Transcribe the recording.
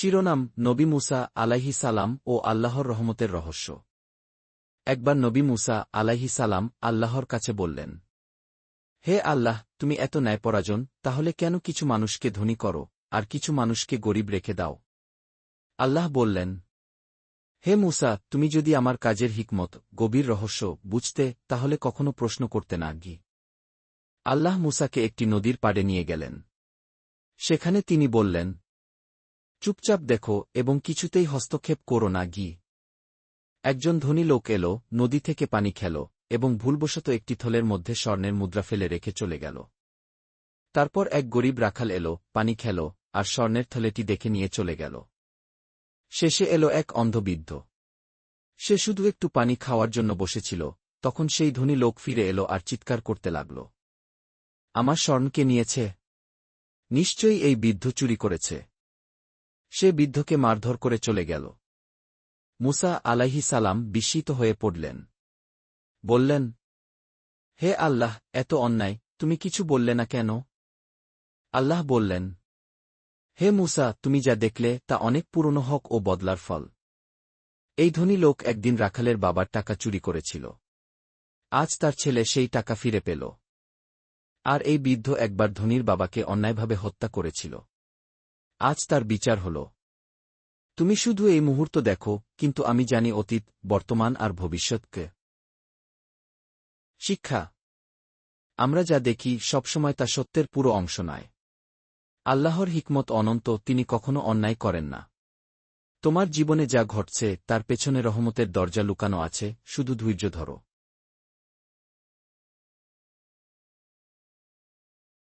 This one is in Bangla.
শিরোনাম নবী মুসা আলাইহি সালাম ও আল্লাহর রহমতের রহস্য। একবার নবী মুসা আলাইহি সালাম আল্লাহর কাছে বললেন, হে আল্লাহ, তুমি এত ন্যায়পরাজন, তাহলে কেন কিছু মানুষকে ধনী করো, আর কিছু মানুষকে গরিব রেখে দাও? আল্লাহ বললেন, হে মুসা, তুমি যদি আমার কাজের হিকমত, গভীর রহস্য বুঝতে, তাহলে কখনো প্রশ্ন করতে না গি আল্লাহ মুসাকে একটি নদীর পাড়ে নিয়ে গেলেন। সেখানে তিনি বললেন চুপচাপ দেখো এবং কিছুতেই হস্তক্ষেপ করো না, গি। একজন ধনী লোক এলো, নদী থেকে পানি খেল, এবং ভুলবশত একটি থলের মধ্যে স্বর্ণের মুদ্রা ফেলে রেখে চলে গেল। তারপর এক গরিব রাখাল এলো, পানি খেল, আর স্বর্ণের থলেটি দেখে নিয়ে চলে গেল। শেষে এলো এক অন্ধবিদ্ধ। সে শুধু একটু পানি খাওয়ার জন্য বসেছিল, তখন সেই ধনী লোক ফিরে এলো আর চিৎকার করতে লাগল। আমার স্বর্ণকে নিয়েছে? নিশ্চয়ই এই বৃদ্ধ চুরি করেছে। সে বৃদ্ধকে মারধর করে চলে গেল। মুসা আলাইহি সালাম বিস্মিত হয়ে পড়লেন। বললেন, হে আল্লাহ, এত অন্যায়, তুমি কিছু বললে না কেন? আল্লাহ বললেন, হে মুসা, তুমি যা দেখলে তা অনেক পুরনো হক ও বদলার ফল। এই ধনী লোক একদিন রাখালের বাবার টাকা চুরি করেছিল। আজ তার ছেলে সেই টাকা ফিরে পেল। আর এই বৃদ্ধ একবার ধনীর বাবাকে অন্যায়ভাবে হত্যা করেছিল। আজ তার বিচার হল। তুমি শুধু এই মুহূর্ত দেখো, কিন্তু আমি জানি অতীত, বর্তমান আর ভবিষ্যৎকে। শিক্ষা। আমরা যা দেখি, সবসময় তা সত্যের পুরো অংশ নয়। আল্লাহর হিকমত অনন্ত, তিনি কখনো অন্যায় করেন না। তোমার জীবনে যা ঘটছে, তার পেছনে রহমতের দরজা লুকানো আছে, শুধু ধৈর্য ধরো।